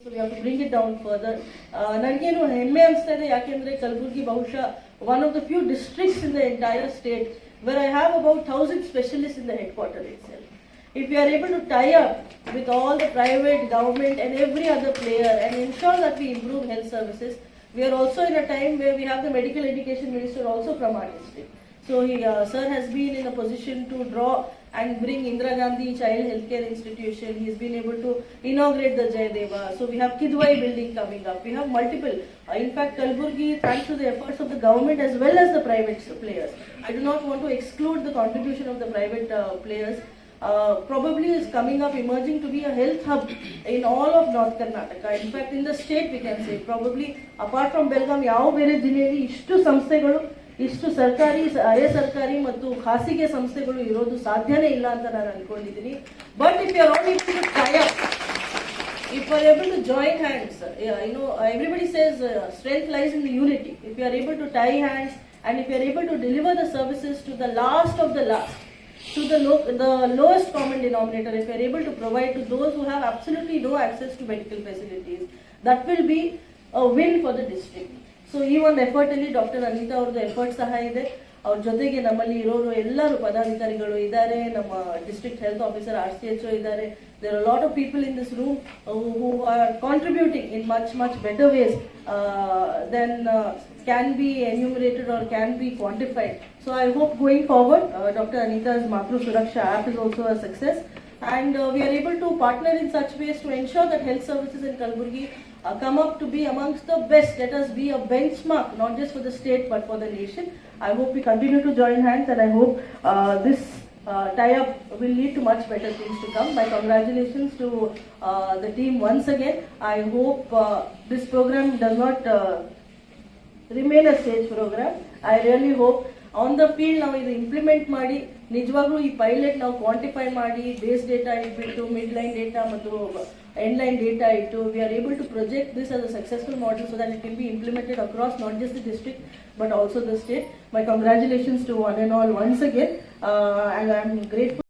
So we have to bring it down further ನನಗೇನು ಹೆಮ್ಮೆ ಅನಿಸ್ತಾ ಇದೆ ಯಾಕೆಂದ್ರೆ ಕಲಬುರಗಿ ಬಹುಶಃ one of the few districts in the entire state where I have about thousand specialist in the head quarter it self if we are able to tie up with all the private, government, and every other player and ensure that we improve health services, we are also in a time where we have the medical education minister also from our district. So, he, uh, sir has been in a position to draw and bring Indira Gandhi Child Healthcare Institution. He has been able to inaugurate the Jayadeva. So, we have Kidwai building coming up. We have multiple. Uh, in fact, Kalburgi, thanks to the efforts of the government as well as the private players. I do not want to exclude the contribution of the private uh, players uh, probably is coming up emerging to be a health hub in all of North Karnataka. In fact, in the state we can say probably apart from Belgaum ಯಾವ ಬೇರೆ ಜಿಲ್ಲೆಯಲ್ಲಿ ಇಷ್ಟು ಸಂಸ್ಥೆಗಳು ಇಷ್ಟು ಸರ್ಕಾರಿ ಅರೆ ಸರ್ಕಾರಿ ಮತ್ತು ಖಾಸಗಿ ಸಂಸ್ಥೆಗಳು ಇರೋದು ಸಾಧ್ಯನೇ ಇಲ್ಲ ಅಂತ ನಾನು ಅನ್ಕೊಂಡಿದ್ದೀನಿ but if you are all to tie up if we are able to join hands, uh, yeah, you know, everybody says uh, strength lies in the unity. If you are able to tie hands and if you are able to deliver the services to the last of the last, to the, low, the lowest common denominator, if you are able to provide to those who have absolutely no access to medical facilities, that will be a win for the district. So ಈ ಒಂದು effort ಅಲ್ಲಿ doctor Anita ಅವ್ರದ್ದು effort ಸಹ ಇದೆ. ಅವ್ರ ಜೊತೆಗೆ ನಮ್ಮಲ್ಲಿ ಇರೋರು ಎಲ್ಲರೂ ಪದಾಧಿಕಾರಿಗಳು ಇದ್ದಾರೆ. ನಮ್ಮ district health officer R C H ಇದ್ದಾರೆ. There are lot of people in this room who are contributing in much much better ways then can be enumerated or can be quantified so I hope going forward doctor Anita's Matru Suraksha app is also a success. and uh, we are able to partner in such ways to ensure that health services in Kalburgi uh, come up to be amongst the best. Let us be a benchmark, not just for the state but for the nation. I hope we continue to join hands and I hope uh, this uh, tie-up will lead to much better things to come. My congratulations to uh, the team once again. I hope uh, this program does not uh, remain a stage program. I really hope on the field ನಾವು ಇದು implement ಮಾಡಿ ನಿಜವಾಗ್ಲೂ ಈ pilot ನಾವು quantify ಮಾಡಿ base data ಇಟ್ಬಿಟ್ಟು mid line data ಮತ್ತು end line data ಇಟ್ಟು we are able to project this as a successful model so that it will be implemented across not just the district but also the state my congratulations to one and all once again I am grateful